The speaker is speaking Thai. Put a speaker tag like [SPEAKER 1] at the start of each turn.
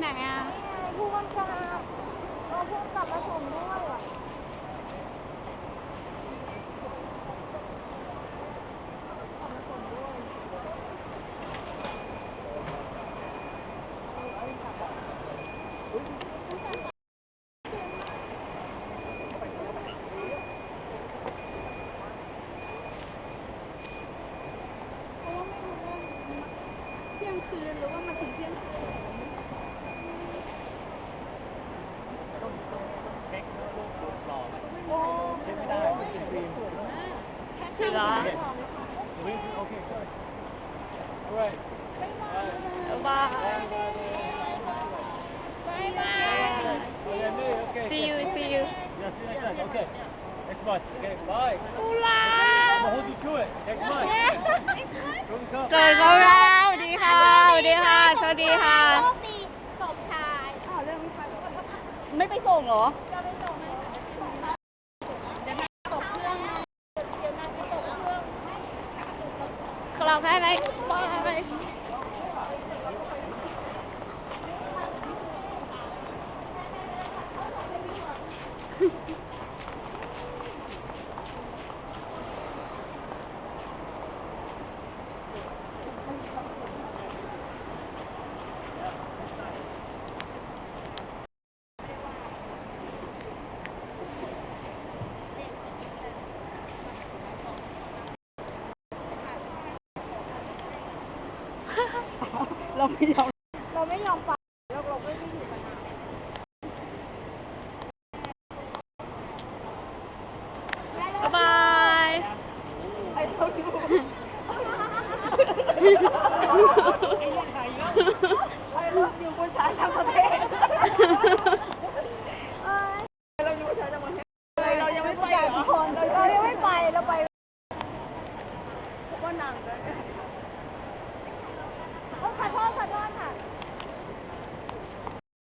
[SPEAKER 1] ไหนอะ
[SPEAKER 2] ผู้กำกับเอาผู้กำกับมาส่งด้วยว่ะ
[SPEAKER 1] เพราะว่าไม่รู้ว่าเที่ยงคืนหรือว่ามาถึงเที่ยงคืน
[SPEAKER 3] เช็คนะรูปรูปหล่อไหม
[SPEAKER 2] โอ้
[SPEAKER 3] เช็คไม่ได้มันเป็นฟิล์ม
[SPEAKER 1] คือ เหรอ
[SPEAKER 3] Okay, okay, sorry. All right.
[SPEAKER 1] บ้า
[SPEAKER 3] Okay, okay.
[SPEAKER 1] see you see you
[SPEAKER 3] Yeah, see you next time. Okay. Next month. Okay, bye.
[SPEAKER 1] กุหลา
[SPEAKER 3] I'm
[SPEAKER 1] บ
[SPEAKER 3] gonna hold you to it. Next month. Go and come.
[SPEAKER 1] เกิดเขาแล้วสวัสดีค่ะสวัสดีค่ะสวัสดีค่ะ
[SPEAKER 2] โชคดีสมชาย
[SPEAKER 1] ไม่ไปส่งเหรอ
[SPEAKER 2] จะไปส่งให้ค่ะ
[SPEAKER 1] เดี๋ยวนะตกเครื่องนะ
[SPEAKER 2] เดี๋ยวนางไปส่งเครื่อง
[SPEAKER 1] เราได้ ไหม